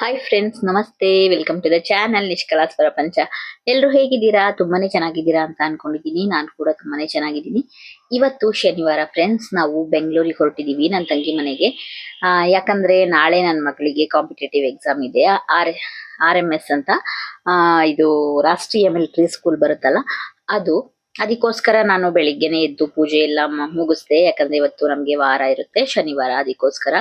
Hi friends ನಮಸ್ತೆ. Welcome to the channel Nishkala's Prapancha ಎಲ್ಲರೂ ಹೇಗಿದ್ದೀರಾ? ತುಂಬಾನೇ ಚೆನ್ನಾಗಿದ್ದೀರಾ ಅಂತ ಅನ್ಕೊಂಡಿದ್ದೀನಿ. ನಾನು ಕೂಡ ತುಂಬಾನೇ ಚೆನ್ನಾಗಿದ್ದೀನಿ. ಇವತ್ತು ಶನಿವಾರ ಫ್ರೆಂಡ್ಸ್ ನಾವು ಬೆಂಗಳೂರಿಗೆ ಹೊರಟಿದ್ದೀವಿ ನನ್ನ ತಂಗಿ ಮನೆಗೆ. ಯಾಕಂದ್ರೆ ನಾಳೆ ನನ್ನ ಮಗಳಿಗೆ ಕಾಂಪಿಟೇಟಿವ್ ಎಕ್ಸಾಮ್ ಇದೆ. ಆರ್ ಆರ್ ಎಂ ಎಸ್ ಅಂತ. ಇದು ರಾಷ್ಟ್ರೀಯ ಮಿಲಿಟರಿ ಸ್ಕೂಲ್ ಬರುತ್ತಲ್ಲ, ಅದು. ಅದಕ್ಕೋಸ್ಕರ ನಾನು ಬೆಳಿಗ್ಗೆನೆ ಎದ್ದು ಪೂಜೆ ಎಲ್ಲ ಮುಗಿಸ್ದೆ. ಯಾಕಂದ್ರೆ ಇವತ್ತು ನಮ್ಗೆ ವಾರ ಇರುತ್ತೆ, ಶನಿವಾರ ಅದಕ್ಕೋಸ್ಕರ.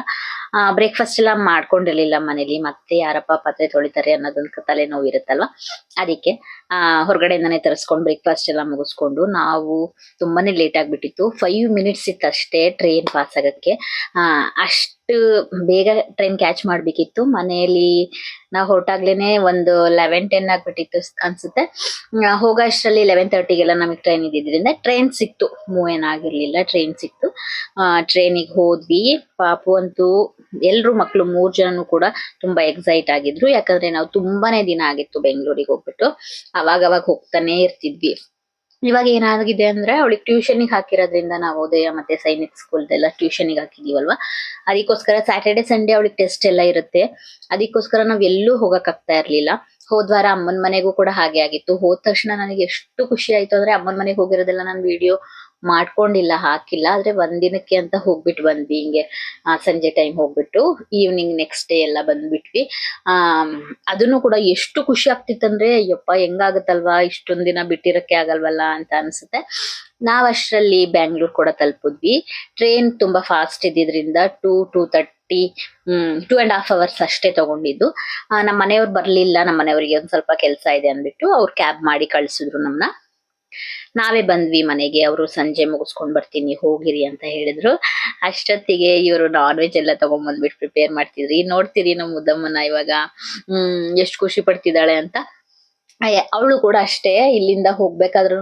ಬ್ರೇಕ್ಫಾಸ್ಟ್ ಎಲ್ಲ ಮಾಡ್ಕೊಂಡಿರ್ಲಿಲ್ಲ ಮನೇಲಿ. ಮತ್ತೆ ಯಾರಪ್ಪ ಪಾತ್ರೆ ತೊಳಿತಾರೆ ಅನ್ನೋದೊಂದು ತಲೆನೋವು ಇರುತ್ತಲ್ವ? ಅದಕ್ಕೆ ಆ ಹೊರಗಡೆಯಿಂದಾನೆ ತರಿಸ್ಕೊಂಡು ಬ್ರೇಕ್ಫಾಸ್ಟ್ ಎಲ್ಲ ಮುಗಿಸ್ಕೊಂಡು ನಾವು ತುಂಬಾನೇ ಲೇಟ್ ಆಗ್ಬಿಟ್ಟಿತ್ತು. ಫೈವ್ ಮಿನಿಟ್ಸ್ ಇತ್ತು ಅಷ್ಟೇ ಟ್ರೈನ್ ಪಾಸ್ ಆಗಕ್ಕೆ. ಆ ಅಷ್ಟು ಬೇಗ ಟ್ರೈನ್ ಕ್ಯಾಚ್ ಮಾಡ್ಬೇಕಿತ್ತು. ಮನೆಯಲ್ಲಿ ನಾವು ಹೊರಟಾಗ್ಲೇನೆ ಒಂದು ಲೆವೆನ್ ಟೆನ್ ಆಗ್ಬಿಟ್ಟಿತ್ತು ಅನ್ಸುತ್ತೆ. ಆ, ಹೋಗೋ ಅಷ್ಟರಲ್ಲಿ ಲೆವೆನ್ ತರ್ಟಿಗೆಲ್ಲ ನಮಗೆ ಟ್ರೈನ್ ಇದ್ದಿದ್ರಿಂದ ಟ್ರೈನ್ ಸಿಕ್ತು. ಮೂವ್ ಏನಾಗಿರ್ಲಿಲ್ಲ ಟ್ರೈನ್ ಸಿಕ್ತು. ಟ್ರೈನಿಗೆ ಹೋದ್ವಿ. ಪಾಪು ಅಂತೂ ಎಲ್ರು ಮಕ್ಕಳು ಮೂರ್ ಜನನು ಕೂಡ ತುಂಬಾ ಎಕ್ಸೈಟ್ ಆಗಿದ್ರು. ಯಾಕಂದ್ರೆ ನಾವು ತುಂಬಾನೇ ದಿನ ಆಗಿತ್ತು ಬೆಂಗಳೂರಿಗೆ ಹೋಗ್ಬಿಟ್ಟು. ಅವಾಗ ಅವಾಗ ಹೋಗ್ತಾನೆ ಇರ್ತಿದ್ವಿ. ಇವಾಗ ಏನಾಗಿದೆ ಅಂದ್ರೆ ಅವಳಿಗೆ ಟ್ಯೂಷನ್ಗೆ ಹಾಕಿರೋದ್ರಿಂದ ನಾವು ಉದಯ ಮತ್ತೆ ಸೈನಿಕ್ ಸ್ಕೂಲ್ದೆಲ್ಲ ಟ್ಯೂಷನ್ಗೆ ಹಾಕಿದೀವಲ್ವಾ? ಅದಕ್ಕೋಸ್ಕರ ಸ್ಯಾಟರ್ಡೆ ಸಂಡೇ ಅವಳಿಗೆ ಟೆಸ್ಟ್ ಎಲ್ಲ ಇರುತ್ತೆ. ಅದಕ್ಕೋಸ್ಕರ ನಾವ್ ಎಲ್ಲೂ ಹೋಗಕ್ ಆಗ್ತಾ ಇರ್ಲಿಲ್ಲ ಹೋದ್ವಾರ ಅಮ್ಮನ ಮನೆಗೂ ಕೂಡ ಹಾಗೆ ಆಗಿತ್ತು. ಹೋದ ತಕ್ಷಣ ನನಗೆ ಎಷ್ಟು ಖುಷಿ ಆಯ್ತು ಅಂದ್ರೆ ಅಮ್ಮನ ಮನೆಗೆ ಹೋಗಿರೋದೆಲ್ಲ ನಾನು ವಿಡಿಯೋ ಮಾಡ್ಕೊಂಡಿಲ್ಲ, ಹಾಕಿಲ್ಲ. ಆದ್ರೆ ಒಂದಿನಕ್ಕೆ ಅಂತ ಹೋಗ್ಬಿಟ್ಟು ಬಂದ್ವಿ ಹಿಂಗೆ. ಸಂಜೆ ಟೈಮ್ ಹೋಗ್ಬಿಟ್ಟು ಈವ್ನಿಂಗ್ ನೆಕ್ಸ್ಟ್ ಡೇ ಎಲ್ಲ ಬಂದ್ಬಿಟ್ವಿ. ಆ, ಅದನ್ನು ಕೂಡ ಎಷ್ಟು ಖುಷಿ ಆಗ್ತಿತ್ತಂದ್ರೆ ಅಯ್ಯಪ್ಪ, ಹೆಂಗಾಗತ್ತಲ್ವಾ? ಇಷ್ಟೊಂದ್ ದಿನ ಬಿಟ್ಟಿರಕ್ಕೆ ಆಗಲ್ವಲ್ಲ ಅಂತ ಅನ್ಸುತ್ತೆ. ನಾವ್ ಅಷ್ಟರಲ್ಲಿ ಬ್ಯಾಂಗ್ಳೂರ್ ಕೂಡ ತಲುಪಿದ್ವಿ. ಟ್ರೈನ್ ತುಂಬಾ fast ಇದ್ದಿದ್ರಿಂದ two two thirty two and half hours ಅಷ್ಟೇ ತಗೊಂಡಿದ್ದು. ನಮ್ಮ ಮನೆಯವ್ರು ಬರ್ಲಿಲ್ಲ. ನಮ್ಮ ಮನೆಯವ್ರಿಗೆ ಒಂದ್ ಸ್ವಲ್ಪ ಕೆಲಸ ಇದೆ ಅಂದ್ಬಿಟ್ಟು ಅವ್ರು ಕ್ಯಾಬ್ ಮಾಡಿ ಕಳ್ಸಿದ್ರು ನಮ್ನ. ನಾವೇ ಬಂದ್ವಿ ಮನೆಗೆ, ಅವರು ಸಂಜೆ ಮುಗಿಸ್ಕೊಂಡ್ ಬರ್ತೀನಿ, ಹೋಗಿರಿ ಅಂತ ಹೇಳಿದ್ರು. ಅಷ್ಟೊತ್ತಿಗೆ ಇವರು ನಾನ್ ವೆಜ್ ಎಲ್ಲ ತಗೊಂಡ್ಬಂದ್ಬಿಟ್ಟು ಪ್ರಿಪೇರ್ ಮಾಡ್ತಿದ್ರಿ. ನೋಡ್ತೀರಿ ನಮ್ಮ ಮುದ್ದಮ್ಮನ ಇವಾಗ, ಹ್ಮ್, ಎಷ್ಟು ಖುಷಿ ಪಡ್ತಿದ್ದಾಳೆ ಅಂತ. ಅವಳು ಕೂಡ ಅಷ್ಟೇ, ಇಲ್ಲಿಂದ ಹೋಗ್ಬೇಕಾದ್ರೂ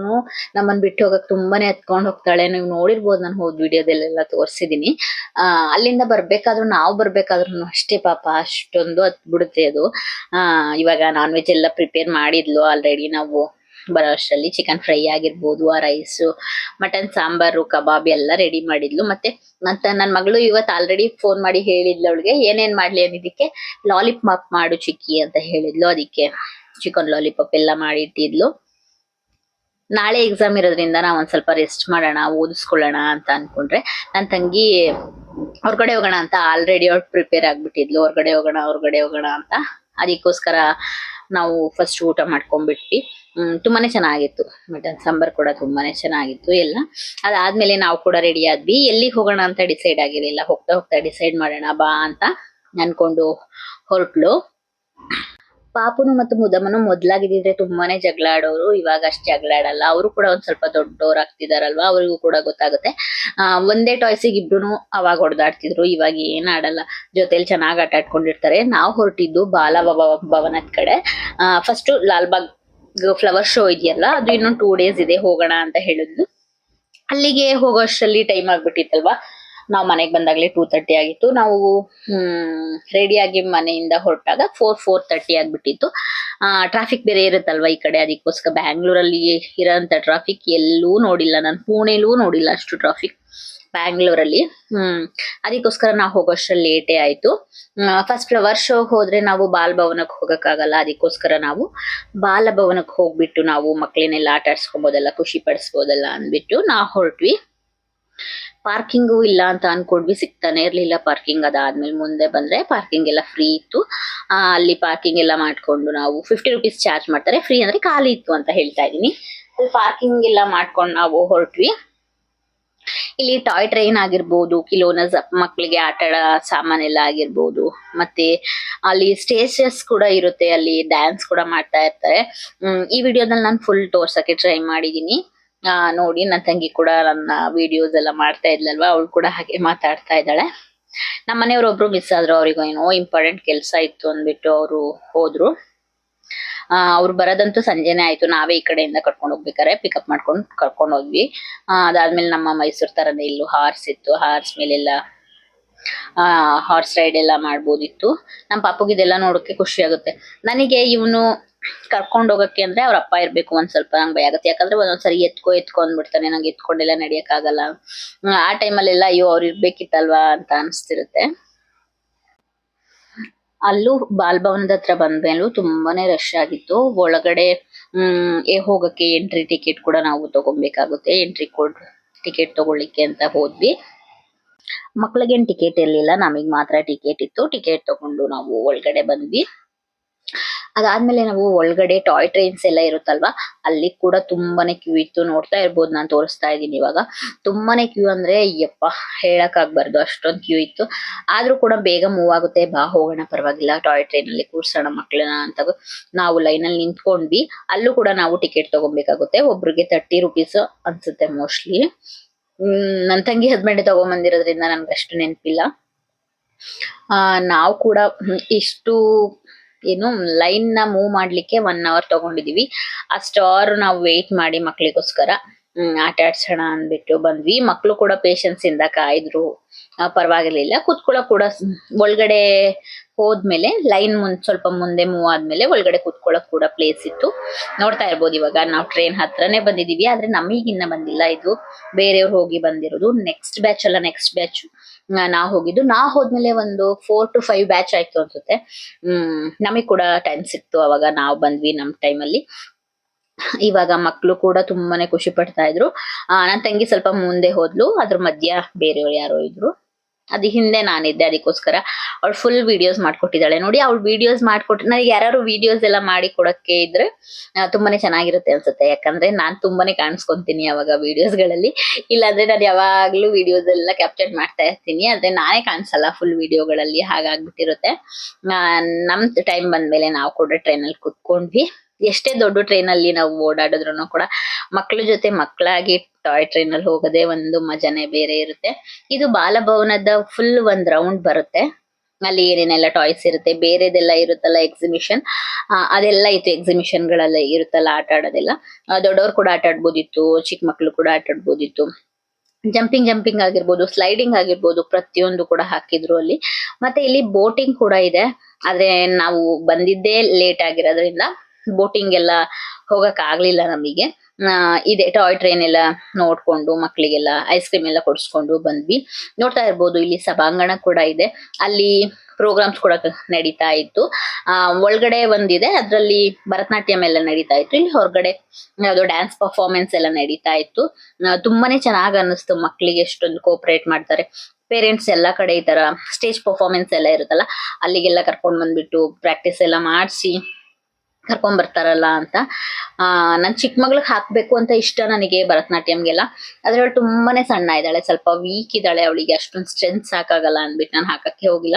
ನಮ್ಮನ್ ಬಿಟ್ಟು ಹೋಗಕ್ ತುಂಬಾನೇ ಹತ್ಕೊಂಡ್ ಹೋಗ್ತಾಳೆ. ನೀವು ನೋಡಿರ್ಬೋದು ನಾನು ಹೋದ್ ವಿಡಿಯೋದಲ್ಲೆಲ್ಲ ತೋರ್ಸಿದೀನಿ. ಆ, ಅಲ್ಲಿಂದ ಬರ್ಬೇಕಾದ್ರೂ, ನಾವು ಬರ್ಬೇಕಾದ್ರೂ ಅಷ್ಟೇ ಪಾಪ, ಅಷ್ಟೊಂದು ಹತ್ ಬಿಡುತ್ತೆ ಅದು. ಆ, ಇವಾಗ ನಾನ್ ವೆಜ್ ಎಲ್ಲ ಪ್ರಿಪೇರ್ ಮಾಡಿದ್ಲು ಆಲ್ರೆಡಿ ನಾವು. ಬರೋ ಅಷ್ಟರಲ್ಲಿ ಚಿಕನ್ ಫ್ರೈ ಆಗಿರ್ಬೋದು, ಆ ರೈಸು ಮಟನ್ ಸಾಂಬಾರು, ಕಬಾಬ್ ಎಲ್ಲ ರೆಡಿ ಮಾಡಿದ್ಲು. ಮತ್ತೆ ಮತ್ತೆ ನನ್ನ ಮಗಳು ಇವತ್ತು ಆಲ್ರೆಡಿ ಫೋನ್ ಮಾಡಿ ಹೇಳಿದ್ಲು ಅವಳಿಗೆ, ಏನೇನ್ ಮಾಡ್ಲಿ ಅನ್ನೋದಕ್ಕೆ ಲಾಲಿಪಾಪ್ ಮಾಡು ಚಿಕ್ಕಿ ಅಂತ ಹೇಳಿದ್ಲು. ಅದಕ್ಕೆ ಚಿಕನ್ ಲಾಲಿಪಾಪ್ ಎಲ್ಲ ಮಾಡಿ ಇಟ್ಟಿದ್ಲು ನಾಳೆ ಎಕ್ಸಾಮ್ ಇರೋದ್ರಿಂದ ನಾವು ಒಂದ್ ಸ್ವಲ್ಪ ರೆಸ್ಟ್ ಮಾಡೋಣ, ಓದಿಸ್ಕೊಳ್ಳೋಣ ಅಂತ ಅನ್ಕೊಂಡ್ರೆ ನನ್ನ ತಂಗಿ ಹೊರಗಡೆ ಹೋಗೋಣ ಅಂತ ಆಲ್ರೆಡಿ ಅವ್ರು ಪ್ರಿಪೇರ್ ಆಗಿಬಿಟ್ಟಿದ್ಲು. ಹೊರಗಡೆ ಹೋಗೋಣ ಹೊರಗಡೆ ಹೋಗೋಣ ಅಂತ. ಅದಕ್ಕೋಸ್ಕರ ನಾವು ಫಸ್ಟ್ ಊಟ ಮಾಡ್ಕೊಂಡ್ಬಿಟ್ವಿ ತುಂಬಾನೇ ಚೆನ್ನಾಗಿತ್ತು. ಮಟನ್ ಸಾಂಬಾರ್ ಕೂಡ ತುಂಬಾನೇ ಚೆನ್ನಾಗಿತ್ತು ಎಲ್ಲ. ಅದಾದ್ಮೇಲೆ ನಾವು ಕೂಡ ರೆಡಿ ಆದ್ವಿ. ಎಲ್ಲಿಗೆ ಹೋಗೋಣ ಅಂತ ಡಿಸೈಡ್ ಆಗಿರಲಿಲ್ಲ. ಹೋಗ್ತಾ ಹೋಗ್ತಾ ಡಿಸೈಡ್ ಮಾಡೋಣ ಬಾ ಅಂತ ಅನ್ಕೊಂಡು ಹೊರಟ್ಲು. ಪಾಪುನು ಮತ್ತು ಮುದಮ್ಮನು ಮೊದ್ಲಾಗಿದ್ರೆ ತುಂಬಾನೇ ಜಗಳ ಆಡೋರು ಇವಾಗ ಅಷ್ಟ್ ಜಗಳ ಆಡಲ್ಲ ಅವರು ಕೂಡ ಒಂದ್ ಸ್ವಲ್ಪ ದೊಡ್ಡವ್ರು ಆಗ್ತಿದಾರಲ್ವಾ? ಅವ್ರಿಗೂ ಕೂಡ ಗೊತ್ತಾಗುತ್ತೆ. ಆ, ಒಂದೇ ಟಾಯ್ಸ್ ಇಬ್ರು ಅವಾಗ ಹೊಡೆದಾಡ್ತಿದ್ರು. ಇವಾಗ ಏನ್ ಆಡಲ್ಲ. ಜೊತೆಲಿ ಚೆನ್ನಾಗಿ ಆಟ ಆಡ್ಕೊಂಡಿರ್ತಾರೆ. ನಾವು ಹೊರಟಿದ್ದು ಬಾಲ ಭವ- ಭವನದ ಕಡೆ. ಫಸ್ಟ್ ಲಾಲ್ಬಾಗ್ ಫ್ಲವರ್ ಶೋ ಇದೆಯಲ್ಲ, ಅದು ಇನ್ನೊಂದು ಟೂ ಡೇಸ್ ಇದೆ ಹೋಗೋಣ ಅಂತ ಹೇಳಿದ್ಲು. ಅಲ್ಲಿಗೆ ಹೋಗೋಷ್ಟರಲ್ಲಿ ಟೈಮ್ ಆಗ್ಬಿಟ್ಟಿತ್ತಲ್ವಾ? ನಾವು ಮನೆಗೆ ಬಂದಾಗಲೇ ಟೂ ತರ್ಟಿ ಆಗಿತ್ತು. ನಾವು ರೆಡಿಯಾಗಿ ಮನೆಯಿಂದ ಹೊರಟಾಗ ಫೋರ್ ಫೋರ್ ತರ್ಟಿ ಆಗ್ಬಿಟ್ಟಿತ್ತು. ಟ್ರಾಫಿಕ್ ಬೇರೆ ಇರುತ್ತಲ್ವಾ ಈ ಕಡೆ? ಅದಕ್ಕೋಸ್ಕರ ಬ್ಯಾಂಗ್ಳೂರಲ್ಲಿ ಇರೋಂಥ ಟ್ರಾಫಿಕ್ ಎಲ್ಲೂ ನೋಡಿಲ್ಲ. ನಾನು ಪುಣೆಲೂ ನೋಡಿಲ್ಲ ಅಷ್ಟು ಟ್ರಾಫಿಕ್ ಬ್ಯಾಂಗ್ಳೂರಲ್ಲಿ ಅದಕ್ಕೋಸ್ಕರ ನಾವು ಹೋಗೋಷ್ಟ್ರಲ್ಲಿ ಲೇಟೇ ಆಯ್ತು. ಫಸ್ಟ್ ಫ್ಲವರ್ ಶೋ ಹೋದ್ರೆ ನಾವು ಬಾಲಭವನಕ್ಕೆ ಭವನಕ್ಕೆ ಹೋಗಕ್ಕಾಗಲ್ಲ. ಅದಕ್ಕೋಸ್ಕರ ನಾವು ಬಾಲಭವನಕ್ಕೆ ಹೋಗ್ಬಿಟ್ಟು ನಾವು ಮಕ್ಕಳನ್ನೆಲ್ಲ ಆಟ ಆಡಿಸ್ಕೊಬೋದಲ್ಲ ಖುಷಿ ಪಡಿಸ್ಬೋದಲ್ಲ ಅಂದ್ಬಿಟ್ಟು ನಾವು ಹೊರಟ್ವಿ. ಪಾರ್ಕಿಂಗು ಇಲ್ಲ ಅಂತ ಅನ್ಕೊಂಡ್ವಿ, ಸಿಗ್ತಾನೆ ಇರ್ಲಿಲ್ಲ ಪಾರ್ಕಿಂಗ್ ಅದಾದ್ಮೇಲೆ ಮುಂದೆ ಬಂದ್ರೆ ಪಾರ್ಕಿಂಗ್ ಎಲ್ಲ ಫ್ರೀ ಇತ್ತು. ಅಲ್ಲಿ ಪಾರ್ಕಿಂಗ್ ಎಲ್ಲ ಮಾಡ್ಕೊಂಡು ನಾವು ಫಿಫ್ಟಿ ರುಪೀಸ್ ಚಾರ್ಜ್ ಮಾಡ್ತಾರೆ ಫ್ರೀ ಅಂದ್ರೆ ಖಾಲಿ ಇತ್ತು ಅಂತ ಹೇಳ್ತಾ ಇದ್ದೀನಿ. ಅಲ್ಲಿ ಪಾರ್ಕಿಂಗ್ ಎಲ್ಲ ಮಾಡ್ಕೊಂಡು ನಾವು ಹೊರಟ್ವಿ. ಇಲ್ಲಿ ಟಾಯ್ ಟ್ರೈನ್ ಆಗಿರ್ಬೋದು ಕಿಲೋನಸ್ ಮಕ್ಕಳಿಗೆ ಆಟ ಆಡೋ ಸಾಮಾನೆಲ್ಲ ಆಗಿರ್ಬೋದು, ಮತ್ತೆ ಅಲ್ಲಿ ಸ್ಟೇಜಸ್ ಕೂಡ ಇರುತ್ತೆ, ಅಲ್ಲಿ ಡ್ಯಾನ್ಸ್ ಕೂಡ ಮಾಡ್ತಾ ಇರ್ತಾರೆ. ಈ ವಿಡಿಯೋದಲ್ಲಿ ನಾನು ಫುಲ್ ತೋರ್ಸಕ್ಕೆ ಟ್ರೈ ಮಾಡಿದೀನಿ ಆ, ನೋಡಿ ನನ್ನ ತಂಗಿ ಕೂಡ ನನ್ನ ವಿಡಿಯೋಸ್ ಎಲ್ಲ ಮಾಡ್ತಾ ಇದ್ಲಲ್ವಾ? ಅವಳು ಕೂಡ ಹಾಗೆ ಮಾತಾಡ್ತಾ ಇದ್ದಾಳೆ. ನಮ್ಮ ಮನೆಯವ್ರು ಒಬ್ರು ಮಿಸ್ ಆದ್ರು, ಅವ್ರಿಗೂ ಏನೋ ಇಂಪಾರ್ಟೆಂಟ್ ಕೆಲಸ ಇತ್ತು ಅಂದ್ಬಿಟ್ಟು ಅವರು ಹೋದ್ರು. ಅವ್ರು ಬರೋದಂತೂ ಸಂಜೆನೆ ಆಯ್ತು. ನಾವೇ ಈ ಕಡೆಯಿಂದ ಕರ್ಕೊಂಡು ಹೋಗ್ಬೇಕಾರೆ ಪಿಕಪ್ ಮಾಡ್ಕೊಂಡು ಕರ್ಕೊಂಡು ಹೋದ್ವಿ. ಅದಾದ್ಮೇಲೆ ನಮ್ಮ ಮೈಸೂರ್ ತರನೇ ಇಲ್ಲೂ ಹಾರ್ಸ್ ಇತ್ತು. ಹಾರ್ಸ್ ಮೇಲೆಲ್ಲ ಹಾರ್ಸ್ ರೈಡ್ ಎಲ್ಲ ಮಾಡ್ಬೋದಿತ್ತು. ನಮ್ಮ ಪಾಪುಗೆ ಇದೆಲ್ಲ ನೋಡೋಕೆ ಖುಷಿ ಆಗುತ್ತೆ. ನನಗೆ ಇವನು ಕರ್ಕೊಂಡು ಹೋಗೋಕ್ಕೆ ಅಂದ್ರೆ ಅವ್ರ ಅಪ್ಪ ಇರಬೇಕು ಒಂದ್ ಸ್ವಲ್ಪ ನಂಗೆ ಭಯ ಆಗುತ್ತೆ. ಯಾಕಂದ್ರೆ ಒಂದೊಂದ್ಸರಿ ಎತ್ಕೋ, ಎತ್ಕೊ ಅಂದ್ಬಿಡ್ತಾನೆ. ನಂಗೆ ಎತ್ಕೊಂಡೆಲ್ಲ ನಡೆಯೋಕ್ಕಾಗಲ್ಲ. ಆ ಟೈಮಲ್ಲೆಲ್ಲ ಅಯ್ಯೋ, ಅವ್ರು ಇರ್ಬೇಕಿತ್ತಲ್ವಾ ಅಂತ ಅನಿಸ್ತಿರುತ್ತೆ. ಅಲ್ಲೂ ಬಾಲ್ಭವನದ ಹತ್ರ ಬಂದ್ಮೇಲೂ ತುಂಬಾನೇ ರಶ್ ಆಗಿತ್ತು. ಒಳಗಡೆ, ಹ್ಮ್ ಹೋಗಕ್ಕೆ ಎಂಟ್ರಿ ಟಿಕೆಟ್ ಕೂಡ ನಾವು ತಗೊಬೇಕಾಗುತ್ತೆ. ಎಂಟ್ರಿ ಕೊಡ್ ಟಿಕೆಟ್ ತಗೊಳ್ಳಿಕ್ಕೆ ಅಂತ ಹೋದ್ವಿ. ಮಕ್ಳಿಗೇನ್ ಟಿಕೆಟ್ ಇರಲಿಲ್ಲ, ನಮಗೆ ಮಾತ್ರ ಟಿಕೆಟ್ ಇತ್ತು. ಟಿಕೆಟ್ ತಗೊಂಡು ನಾವು ಒಳಗಡೆ ಬಂದ್ವಿ. ಅದಾದ್ಮೇಲೆ ನಾವು ಒಳಗಡೆ ಟಾಯ್ ಟ್ರೈನ್ಸ್ ಎಲ್ಲ ಇರುತ್ತಲ್ವಾ, ಅಲ್ಲಿ ಕೂಡ ತುಂಬಾನೇ ಕ್ಯೂ ಇತ್ತು. ನೋಡ್ತಾ ಇರ್ಬೋದು, ನಾನು ತೋರಿಸ್ತಾ ಇದ್ದೀನಿ ಇವಾಗ. ತುಂಬಾನೇ ಕ್ಯೂ ಅಂದ್ರೆ, ಯಪ್ಪ ಹೇಳಕ್ ಆಗ್ಬಾರ್ದು ಅಷ್ಟೊಂದ್ ಕ್ಯೂ ಇತ್ತು. ಆದ್ರೂ ಕೂಡ ಬೇಗ ಮೂವ್ ಆಗುತ್ತೆ. ಬಾ, ಹೋಗೋಣ, ಪರವಾಗಿಲ್ಲ. ಟಾಯ್ ಟ್ರೈನ್ ಅಲ್ಲಿ ಕೂರ್ಸೋಣ ಮಕ್ಳನ್ನ ಅಂತ ನಾವು ಲೈನ್ ಅಲ್ಲಿ ನಿಂತ್ಕೊಂಡ್ವಿ. ಅಲ್ಲೂ ಕೂಡ ನಾವು ಟಿಕೆಟ್ ತಗೊಬೇಕಾಗುತ್ತೆ. ಒಬ್ರಿಗೆ ತರ್ಟಿ ರುಪೀಸ್ ಅನ್ಸುತ್ತೆ ಮೋಸ್ಟ್ಲಿ ಹ್ಮ್, ನನ್ ತಂಗಿ ಹಸ್ಬೆಂಡ್ ತಗೊಂಬಂದಿರೋದ್ರಿಂದ ನನ್ಗೆ ಅಷ್ಟು ನೆನಪಿಲ್ಲ. ಆ, ನಾವು ಕೂಡ ಇಷ್ಟು ಏನು ಲೈನ್ನ ಮೂವ್ ಮಾಡ್ಲಿಕ್ಕೆ ಒನ್ ಅವರ್ ತಗೊಂಡಿದೀವಿ. ಅಷ್ಟು ಅವರ್ ನಾವು ವೇಟ್ ಮಾಡಿ ಮಕ್ಳಿಗೋಸ್ಕರ. ಆಟ ಆಡ್ಸೋಣ ಅಂದ್ಬಿಟ್ಟು ಬಂದ್ವಿ. ಮಕ್ಳು ಕೂಡ ಪೇಶನ್ಸ್ ಇಂದ ಕಾಯ್ದ್ರು. ಪರವಾಗಿರ್ಲಿಲ್ಲ. ಕೂತ್ಕೊಳ್ಳೋ ಕೂಡ ಒಳಗಡೆ ಹೋದ್ಮೇಲೆ ಲೈನ್ ಮುಂದ್ ಸ್ವಲ್ಪ ಮುಂದೆ ಮೂವ್ ಆದ್ಮೇಲೆ ಒಳಗಡೆ ಕುತ್ಕೊಳ್ಳೋಕ್ ಕೂಡ ಪ್ಲೇಸ್ ಇತ್ತು. ನೋಡ್ತಾ ಇರ್ಬೋದು ಇವಾಗ ನಾವು ಟ್ರೈನ್ ಹತ್ರನೇ ಬಂದಿದೀವಿ, ಆದ್ರೆ ನಮಗಿನ್ನ ಬಂದಿಲ್ಲ ಇದು. ಬೇರೆಯವ್ರು ಹೋಗಿ ಬಂದಿರೋದು. ನೆಕ್ಸ್ಟ್ ಬ್ಯಾಚ್ ಅಲ್ಲ ನೆಕ್ಸ್ಟ್ ಬ್ಯಾಚ್ ನಾ ಹೋಗಿದ್ದು. ನಾ ಹೋದ್ಮೇಲೆ ಒಂದು ಫೋರ್ ಟು ಫೈವ್ ಬ್ಯಾಚ್ ಆಯ್ತು ಅನ್ಸುತ್ತೆ. ಹ್ಮ್, ನಮಗ್ ಕೂಡ ಟೈಮ್ ಸಿಕ್ತು ಅವಾಗ ನಾವ್ ಬಂದ್ವಿ ನಮ್ ಟೈಮ್ ಅಲ್ಲಿ. ಇವಾಗ ಮಕ್ಕಳು ಕೂಡ ತುಂಬಾನೇ ಖುಷಿ ಪಡ್ತಾ ಇದ್ರು. ಆ, ನನ್ ತಂಗಿ ಸ್ವಲ್ಪ ಮುಂದೆ ಹೋದ್ಲು, ಅದ್ರ ಮಧ್ಯ ಬೇರೆಯವ್ರು ಯಾರೋ ಇದ್ರು. ಅದ್ ಹಿಂದೆ ನಾನಿದ್ದೆ, ಅದಕ್ಕೋಸ್ಕರ. ಅವಳು ಫುಲ್ ವಿಡಿಯೋಸ್ ಮಾಡ್ಕೊಟ್ಟಿದ್ದಾಳೆ. ನೋಡಿ, ಅವಳು ವಿಡಿಯೋಸ್ ಮಾಡ್ಕೊಟ್ಟು, ನನಗೆ ಯಾರು ವಿಡಿಯೋಸ್ ಎಲ್ಲ ಮಾಡಿ ಕೊಡಕ್ಕೆ ಇದ್ರೆ ತುಂಬಾನೇ ಚೆನ್ನಾಗಿರುತ್ತೆ ಅನ್ಸುತ್ತೆ. ಯಾಕಂದ್ರೆ ನಾನ್ ತುಂಬಾನೇ ಕಾಣಿಸ್ಕೊಂತೀನಿ ಅವಾಗ ವಿಡಿಯೋಸ್ಗಳಲ್ಲಿ ಇಲ್ಲಾಂದ್ರೆ ನಾನು ಯಾವಾಗ್ಲೂ ವಿಡಿಯೋಸ್ ಎಲ್ಲ ಕ್ಯಾಪ್ಚರ್ ಮಾಡ್ತಾ ಇರ್ತೀನಿ. ಆದ್ರೆ ನಾನೇ ಕಾಣಿಸಲ್ಲ ಫುಲ್ ವಿಡಿಯೋಗಳಲ್ಲಿ ಹಾಗಾಗ್ಬಿಟ್ಟಿರುತ್ತೆ. ನಮ್ ಟೈಮ್ ಬಂದ್ಮೇಲೆ ನಾವು ಕೂಡ ಟ್ರೈನ್ ಅಲ್ಲಿ ಕುತ್ಕೊಂಡ್ವಿ. ಎಷ್ಟೇ ದೊಡ್ಡ ಟ್ರೈನ್ ಅಲ್ಲಿ ನಾವು ಓಡಾಡಿದ್ರು ಕೂಡ ಮಕ್ಳ ಜೊತೆ ಮಕ್ಕಳಾಗಿ ಟಾಯ್ ಟ್ರೈನ್ ಅಲ್ಲಿ ಹೋಗೋದೇ ಒಂದು ಮಜಾನೇ ಬೇರೆ ಇರುತ್ತೆ. ಇದು ಬಾಲಭವನದ ಫುಲ್ ಒಂದ್ ರೌಂಡ್ ಬರುತ್ತೆ. ಅಲ್ಲಿ ಏನೇನೆಲ್ಲ ಟಾಯ್ಸ್ ಇರುತ್ತೆ, ಬೇರೆದೆಲ್ಲ ಇರುತ್ತಲ್ಲ ಎಕ್ಸಿಬಿಷನ್ ಅದೆಲ್ಲ ಇತ್ತು ಎಕ್ಸಿಬಿಷನ್ ಗಳೆಲ್ಲ ಇರುತ್ತಲ್ಲ, ಆಟ ಆಡೋದೆಲ್ಲ. ದೊಡ್ಡವ್ರು ಕೂಡ ಆಟ ಆಡ್ಬೋದಿತ್ತು, ಚಿಕ್ಕ ಮಕ್ಳು ಕೂಡ ಆಟ ಆಡ್ಬೋದಿತ್ತು. ಜಂಪಿಂಗ್ ಜಂಪಿಂಗ್ ಆಗಿರ್ಬೋದು ಸ್ಲೈಡಿಂಗ್ ಆಗಿರ್ಬೋದು ಪ್ರತಿಯೊಂದು ಕೂಡ ಹಾಕಿದ್ರು ಅಲ್ಲಿ. ಮತ್ತೆ ಇಲ್ಲಿ ಬೋಟಿಂಗ್ ಕೂಡ ಇದೆ. ಆದ್ರೆ ನಾವು ಬಂದಿದ್ದೇ ಲೇಟ್ ಆಗಿರೋದ್ರಿಂದ ಬೋಟಿಂಗ್ ಎಲ್ಲ ಹೋಗಕ್ ಆಗ್ಲಿಲ್ಲ ನಮಗೆ. ಆ, ಇದೆ ಟಾಯ್ ಟ್ರೈನ್ ಎಲ್ಲ ನೋಡ್ಕೊಂಡು ಮಕ್ಕಳಿಗೆಲ್ಲ ಐಸ್ ಕ್ರೀಮ್ ಎಲ್ಲ ಕೊಡಿಸ್ಕೊಂಡು ಬಂದ್ವಿ. ನೋಡ್ತಾ ಇರ್ಬೋದು ಇಲ್ಲಿ ಸಭಾಂಗಣ ಕೂಡ ಇದೆ. ಅಲ್ಲಿ ಪ್ರೋಗ್ರಾಮ್ಸ್ ಕೂಡ ನಡೀತಾ ಇತ್ತು. ಆ ಒಳಗಡೆ ಒಂದಿದೆ ಅದ್ರಲ್ಲಿ ಭರತನಾಟ್ಯಂ ಎಲ್ಲ ನಡೀತಾ ಇತ್ತು. ಇಲ್ಲಿ ಹೊರಗಡೆ ಯಾವುದೋ ಡ್ಯಾನ್ಸ್ ಪರ್ಫಾರ್ಮೆನ್ಸ್ ಎಲ್ಲ ನಡೀತಾ ಇತ್ತು. ತುಂಬಾನೇ ಚೆನ್ನಾಗ್ ಅನ್ನಿಸ್ತು ಮಕ್ಕಳಿಗೆ ಎಷ್ಟೊಂದು ಕೋಪರೇಟ್ ಮಾಡ್ತಾರೆ. ಪೇರೆಂಟ್ಸ್ ಎಲ್ಲ ಕಡೆ ಈ ತರ ಸ್ಟೇಜ್ ಪರ್ಫಾರ್ಮೆನ್ಸ್ ಎಲ್ಲ ಇರುತ್ತಲ್ಲ ಅಲ್ಲಿಗೆಲ್ಲ ಕರ್ಕೊಂಡ್ ಬಂದ್ಬಿಟ್ಟು ಪ್ರಾಕ್ಟೀಸ್ ಎಲ್ಲ ಮಾಡಿಸಿ ಕರ್ಕೊಂಡ್ ಬರ್ತಾರಲ್ಲ ಅಂತ. ಆ, ನನ್ ಚಿಕ್ಕ ಮಗಳಿಗೆ ಹಾಕಬೇಕು ಅಂತ ಇಷ್ಟ ನನಗೆ ಭರತನಾಟ್ಯಂಗೆಲ್ಲ. ಅವಳು ತುಂಬಾನೇ ಸಣ್ಣ ಇದ್ದಾಳೆ, ಸ್ವಲ್ಪ ವೀಕ್ ಇದ್ದಾಳೆ ಅವಳಿಗೆ, ಅಷ್ಟೊಂದು ಸ್ಟ್ರೆಂತ್ ಸಾಕಾಗಲ್ಲ ಅಂದ್ಬಿಟ್ಟು ನಾನು ಹಾಕಕ್ಕೆ ಹೋಗಿಲ್ಲ.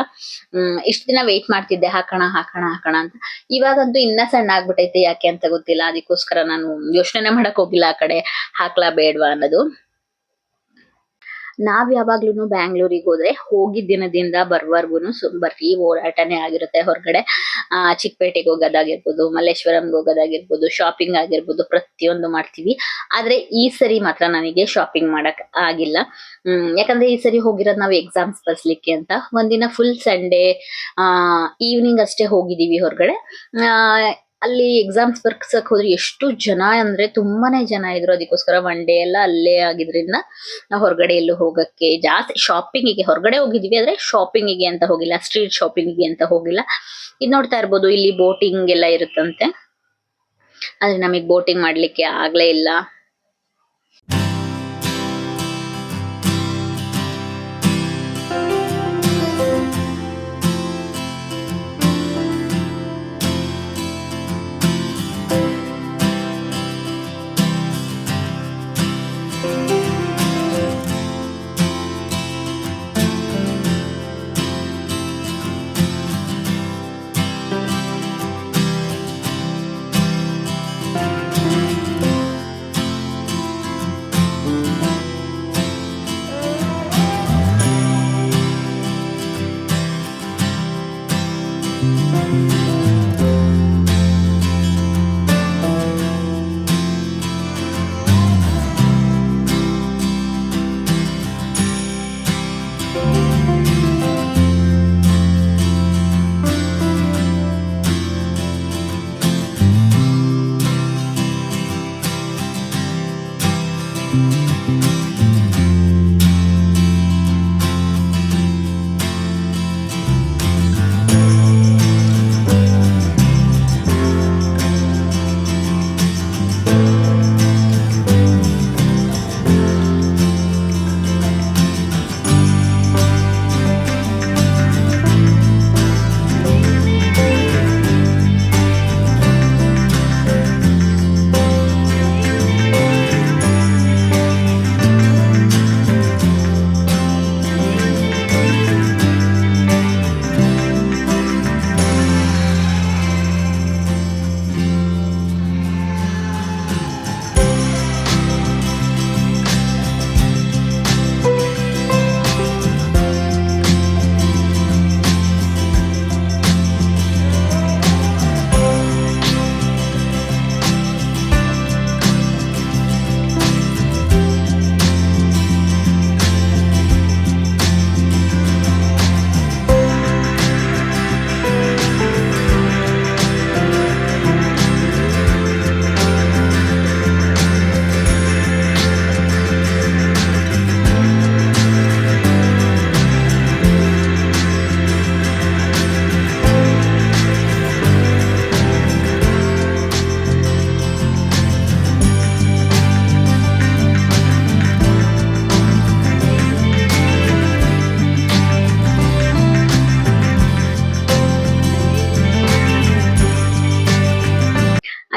ಇಷ್ಟ ದಿನ ವೇಟ್ ಮಾಡ್ತಿದ್ದೆ, ಹಾಕೋಣ ಹಾಕೋಣ ಹಾಕೋಣ ಅಂತ. ಇವಾಗಂತೂ ಇನ್ನ ಸಣ್ಣ ಆಗ್ಬಿಟ್ಟೈತೆ ಯಾಕೆ ಅಂತ ಗೊತ್ತಿಲ್ಲ. ಅದಕ್ಕೋಸ್ಕರ ನಾನು ಯೋಚನೆ ಮಾಡಕ್ ಹೋಗಿಲ್ಲ ಆ ಕಡೆ. ಹಾಕ್ಲಾ ಬೇಡವಾ ಅನ್ನೋದು. ನಾವ್ ಯಾವಾಗ್ಲೂ ಬ್ಯಾಂಗ್ಳೂರಿಗೆ ಹೋದ್ರೆ ಹೋಗಿದ್ ದಿನದಿಂದ ಬರ್ವರ್ಗುನು ಬರೀ ಓಡಾಟನೇ ಆಗಿರುತ್ತೆ ಹೊರಗಡೆ. ಆ ಚಿಕ್ಕಪೇಟೆಗೆ ಹೋಗೋದಾಗಿರ್ಬೋದು, ಮಲ್ಲೇಶ್ವರಂಗೆ ಹೋಗೋದಾಗಿರ್ಬೋದು ಶಾಪಿಂಗ್ ಆಗಿರ್ಬೋದು ಪ್ರತಿಯೊಂದು ಮಾಡ್ತೀವಿ. ಆದ್ರೆ ಈ ಸರಿ ಮಾತ್ರ ನನಗೆ ಶಾಪಿಂಗ್ ಮಾಡಕ್ ಆಗಿಲ್ಲ. ಹ್ಮ್, ಯಾಕಂದ್ರೆ ಈ ಸರಿ ಹೋಗಿರೋದು ನಾವು ಎಕ್ಸಾಮ್ಸ್ ಬರ್ಸ್ಲಿಕ್ಕೆ ಅಂತ. ಒಂದಿನ ಫುಲ್ ಸಂಡೇ ಆ ಈವ್ನಿಂಗ್ ಅಷ್ಟೇ ಹೋಗಿದೀವಿ ಹೊರಗಡೆ. ಆ ಅಲ್ಲಿ ಎಕ್ಸಾಮ್ಸ್ ಬರ್ಸಕ್ ಹೋದ್ರೆ ಎಷ್ಟು ಜನ ಅಂದ್ರೆ ತುಂಬಾನೇ ಜನ ಇದ್ರು. ಅದಕ್ಕೋಸ್ಕರ ಒನ್ ಡೇ ಎಲ್ಲ ಅಲ್ಲೇ ಆಗಿದ್ರಿಂದ ನಾವು ಹೊರಗಡೆ ಎಲ್ಲೂ ಹೋಗಕ್ಕೆ ಜಾಸ್ತಿ ಶಾಪಿಂಗಿಗೆ ಹೊರಗಡೆ ಹೋಗಿದ್ವಿ ಆದ್ರೆ ಶಾಪಿಂಗಿಗೆ ಅಂತ ಹೋಗಿಲ್ಲ ಸ್ಟ್ರೀಟ್ ಶಾಪಿಂಗಿಗೆ ಅಂತ ಹೋಗಿಲ್ಲ. ಇದ್ ನೋಡ್ತಾ ಇರ್ಬೋದು, ಇಲ್ಲಿ ಬೋಟಿಂಗ್ ಎಲ್ಲ ಇರುತ್ತಂತೆ. ಆದ್ರೆ ನಮಗೆ ಬೋಟಿಂಗ್ ಮಾಡ್ಲಿಕ್ಕೆ ಆಗ್ಲೇ ಇಲ್ಲ.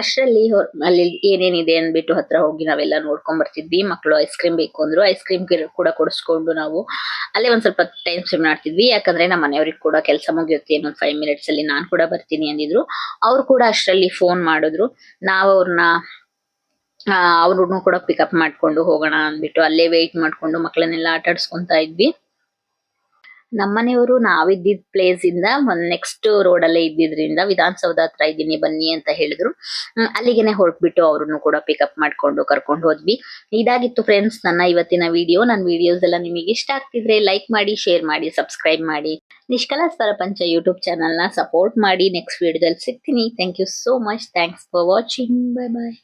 ಅಷ್ಟರಲ್ಲಿ ಅಲ್ಲಿ ಏನೇನಿದೆ ಅಂದ್ಬಿಟ್ಟು ಹತ್ರ ಹೋಗಿ ನಾವೆಲ್ಲ ನೋಡ್ಕೊಂಡ್ ಬರ್ತಿದ್ವಿ. ಮಕ್ಕಳು ಐಸ್ ಕ್ರೀಮ್ ಬೇಕು ಅಂದ್ರು ಐಸ್ ಕ್ರೀಮ್ ಕೂಡ ಕೊಡಿಸ್ಕೊಂಡು ನಾವು ಅಲ್ಲೇ ಒಂದ್ ಸ್ವಲ್ಪ ಟೈಮ್ ಸ್ಪೆಂಡ್ ಮಾಡ್ತಿದ್ವಿ. ಯಾಕಂದ್ರೆ ನಮ್ಮ ಮನೆಯವ್ರಿಗೆ ಕೂಡ ಕೆಲಸ ಮುಗಿಯುತ್ತೆ. ಇನ್ನೊಂದ್ ಫೈವ್ ಮಿನಿಟ್ಸ್ ಅಲ್ಲಿ ನಾನ್ ಕೂಡ ಬರ್ತೀನಿ ಅಂದಿದ್ರು. ಅವ್ರು ಕೂಡ ಅಷ್ಟರಲ್ಲಿ ಫೋನ್ ಮಾಡಿದ್ರು. ನಾವು ಅವ್ರನ್ನ ಅವ್ರನ್ನು ಕೂಡ ಪಿಕಪ್ ಮಾಡ್ಕೊಂಡು ಹೋಗೋಣ ಅಂದ್ಬಿಟ್ಟು ಅಲ್ಲೇ ವೆಯ್ಟ್ ಮಾಡ್ಕೊಂಡು ಮಕ್ಕಳನ್ನೆಲ್ಲ ಆಟ ಆಡ್ಸ್ಕೊಂತಾ ಇದ್ವಿ. ನಮ್ಮನೆಯವರು ನಾವಿದ್ದಿದ್ ಪ್ಲೇಸ್ ಇಂದ ಒಂದ್ ನೆಕ್ಸ್ಟ್ ರೋಡ್ ಅಲ್ಲೇ ಇದ್ದಿದ್ರಿಂದ ವಿಧಾನಸೌಧ ಹತ್ರ ಇದ್ದೀನಿ, ಬನ್ನಿ ಅಂತ ಹೇಳಿದ್ರು. ಅಲ್ಲಿಗೆನೆ ಹೊರಟ್ಬಿಟ್ಟು ಅವ್ರನ್ನು ಕೂಡ ಪಿಕಪ್ ಮಾಡ್ಕೊಂಡು ಕರ್ಕೊಂಡು ಹೋದ್ವಿ. ಇದಾಗಿತ್ತು ಫ್ರೆಂಡ್ಸ್ ನನ್ನ ಇವತ್ತಿನ ವಿಡಿಯೋ ನನ್ನ ವಿಡಿಯೋಸ್ ಎಲ್ಲ ನಿಮಗೆ ಇಷ್ಟ ಆಗ್ತಿದ್ರೆ ಲೈಕ್ ಮಾಡಿ ಶೇರ್ ಮಾಡಿ ಸಬ್ಸ್ಕ್ರೈಬ್ ಮಾಡಿ. ನಿಷ್ಕಲಾ ಸ್ವರಪಂಚ ಯೂಟ್ಯೂಬ್ ಚಾನಲ್ನ ಸಪೋರ್ಟ್ ಮಾಡಿ. ನೆಕ್ಸ್ಟ್ ವಿಡಿಯೋದಲ್ಲಿ ಸಿಗ್ತೀನಿ. Thank you so much thanks for watching bye bye